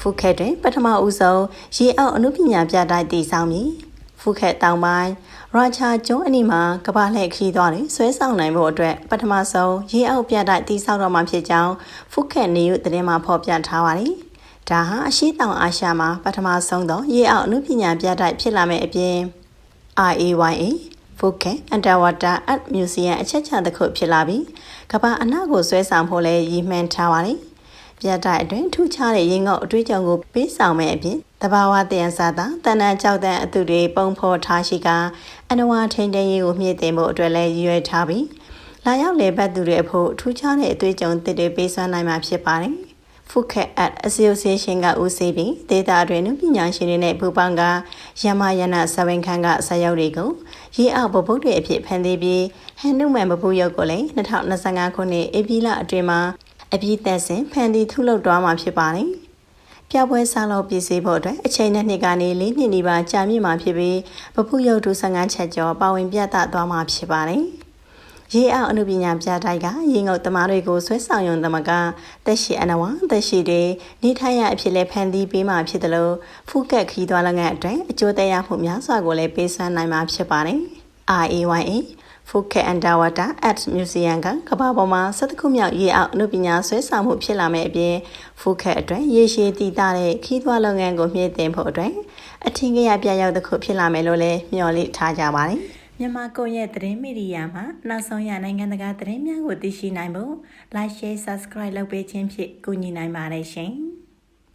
ဖူခက်တွင်ပထမဦးဆုံးရေအောက်အနုပညာပြတိုက်တည်ဆောက်မည်ဖူခက်တောင်ပိုင်းရာချာကျွန်းအနီးမှာကဘာလှည့်ခီးသွားတွင်ဆွဲဆောင်နိုင်ဖို့အတွက်ပထမဆုံးရေအောက်ပြတိုက်တည်ဆောက်တော့မှာဖြစ်ကြောင်းဖူခက်နေရုသတင်းမှာဖော်ပြထားပါသည်ဒါဟာအရှိတောင်အာရှမှာပထမဆုံးသောရေအောက်အနုပညာပြတိုက်ဖြစ်လာမယ့်အပြင် RAYA ဖူကဲအန်တာဝါတာအတ်မြူဇီယံအချက်ချတစ်ခုဖြစ်လာပြီးကမ္ဘာအနောက်ကိုဆွဲဆောင်ဖို့လဲရည်မှန်းထားပါတယ်။ ပြတ်တိုက်အတွင်းထူးခြားတဲ့ရင်ငုတ်အတွေ့အကြုံကိုပေးဆောင်မဲ့အပြင်တဘာဝတယံစာသာတဏ္ဍကြောက်တဲ့အသူတွေပုံဖော်ထားရှိကအနဝထိန်တရေးကိုမြင့်တင်ဖို့အတွက်လဲရည်ရွယ်ထားပြီးလာရောက်လေပတ်သူတွေအဖို့ထူးခြားတဲ့အတွေ့အကြုံတစ်တွေပေးစွမ်းနိုင်မှာဖြစ်ပါတယ်။ဖုခက်အတ် Association ကဦးစီးပြီးဒေတာအတွင်းပညာရှင်တွေနဲ့ဘူပန်ကရမယနာစဝင်ခန်းကဆက်ရောက်တွေကိုရေအောက်ပပုတ်တွေအဖြစ်ဖန်တီးပြီးဟန်နုမန်ပပုတ်ရုပ်ကိုလည်း2025ခုနှစ်ဧပြီလအတွင်းမှာ အပြည့်သက်စဉ်ဖန်တီးထုတ်လုပ်သွားမှာဖြစ်ပါတယ်။ပြပွဲဆောင်လို့ပြည်စည်းဖို့အတွက်အချိန်နဲ့နှစ်ကနေ၄နှစ်နီးပါးကြာမြင့်မှာဖြစ်ပြီးပပုရုပ်ဒု15ချက်ကျော်ပါဝင်ပြသသွားမှာဖြစ်ပါတယ်။ရေအောင်အနုပညာပြတိုက်ကရေငုတ်သမားတွေကိုဆွဲဆောင်ရုံသမကတက်ရှိအနဝတက်ရှိတွေနေထိုင်ရအဖြစ်လဲဖန်တီးပေးမှဖြစ်တယ်လို့ဖူးကက်ခီးသွားလငတ်အတွက်အကျိုးသက်ရောက်မှုများစွာကိုလည်းပေးစွမ်းနိုင်မှာဖြစ်ပါတယ်။ RAYA ဖူကက်အန်ဒါဝတာ at museum ကကဘာပေါ်မှာစက်တခုမြောက်ရေအောင်အနုပညာဆွဲဆောင်မှုဖြစ်လာမယ့်အပြင်ဖူကက်အတွက်ရေရှည်တည်တာတဲ့ခီးသွားလုပ်ငန်းကိုမြင့်တင်ဖို့အတွက်အထင်ကြီးရပြရောက်တစ်ခုဖြစ်လာမယ်လို့လည်းမျှော်လင့်ထားကြပါတယ်။မြန်မာကွန်ရက်သတင်းမီဒီယာမှာနောက်ဆုံးရနိုင်ငံတကာသတင်းများကိုသိရှိနိုင်ဖို့ Like Share Subscribe လုပ်ပေးခြင်းဖြင့်ကူညီနိုင်ပါတယ်ရှင်။